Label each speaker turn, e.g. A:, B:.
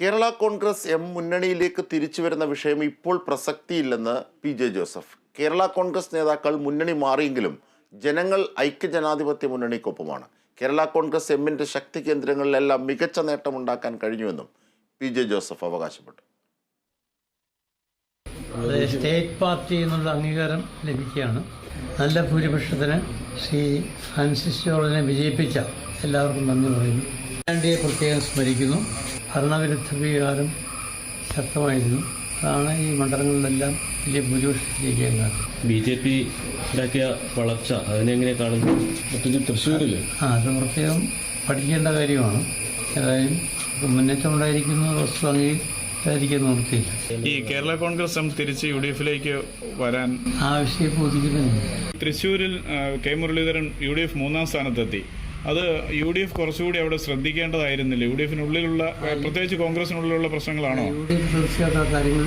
A: Kerala Congress M മുന്നണിയിലേക്ക് തിരിച്ചു വരുന്ന വിഷയം ഇപ്പോൾ പ്രസക്തിയില്ലെന്ന് P J Joseph. Kerala Congress നേതാക്കൾ മുന്നണി മാറിയെങ്കിലും ജനങ്ങൾ ഐക്യജനാധിപത്യ മുന്നണിക്കൊപ്പമാണ്. കേരള കോൺഗ്രസ് എമ്മിന്റെ ശക്തി കേന്ദ്രങ്ങളിലെല്ലാം മികച്ച നേട്ടമുണ്ടാക്കാൻ കഴിഞ്ഞുവെന്നും പി ജെ ജോസഫ് അവകാശപ്പെട്ടു.
B: സ്റ്റേറ്റ് പാർട്ടി എന്നുള്ള അംഗീകാരം ലഭിക്കുകയാണ്. നല്ല ഭൂരിപക്ഷത്തിന് ശ്രീ ഫ്രാൻസിസ് ജോളിനെ വിജയിപ്പിച്ച എല്ലാവർക്കും നന്ദി പറയുന്നു. പ്രത്യേകം സ്മരിക്കുന്നു. ഭരണവിരുദ്ധ വികാരം ശക്തമായിരുന്നു. അതാണ് ഈ മണ്ഡലങ്ങളിലെല്ലാം വലിയ ഭൂരിപക്ഷത്തിലേക്ക് എങ്ങാറ്
C: ബി ജെ പി ഉണ്ടാക്കിയ വളർച്ച അതിനെങ്ങനെ കാണുന്നു പ്രത്യേകിച്ച് തൃശ്ശൂരിൽ
B: ആ അത് പ്രത്യേകം പഠിക്കേണ്ട കാര്യമാണ്. ഏതായാലും മുന്നേറ്റം ഉണ്ടായിരിക്കുന്ന വസ്തു നിർത്തിയില്ല
D: ഈ കേരള കോൺഗ്രസ് എം തിരിച്ച് യു ഡി എഫിലേക്ക് വരാൻ
B: ആ വിഷയം ബോധിക്കുന്നുണ്ട്
D: തൃശ്ശൂരിൽ K Muraleedharan U D F മൂന്നാം സ്ഥാനത്തെത്തി. അത് യു ഡി എഫ് കുറച്ചുകൂടി അവിടെ ശ്രദ്ധിക്കേണ്ടതായിരുന്നില്ല. യു ഡി എഫിനുള്ളിലുള്ള പ്രത്യേകിച്ച് കോൺഗ്രസിനുള്ളിലുള്ള പ്രശ്നങ്ങളാണോ?
B: യു ഡി എഫ് കാര്യങ്ങൾ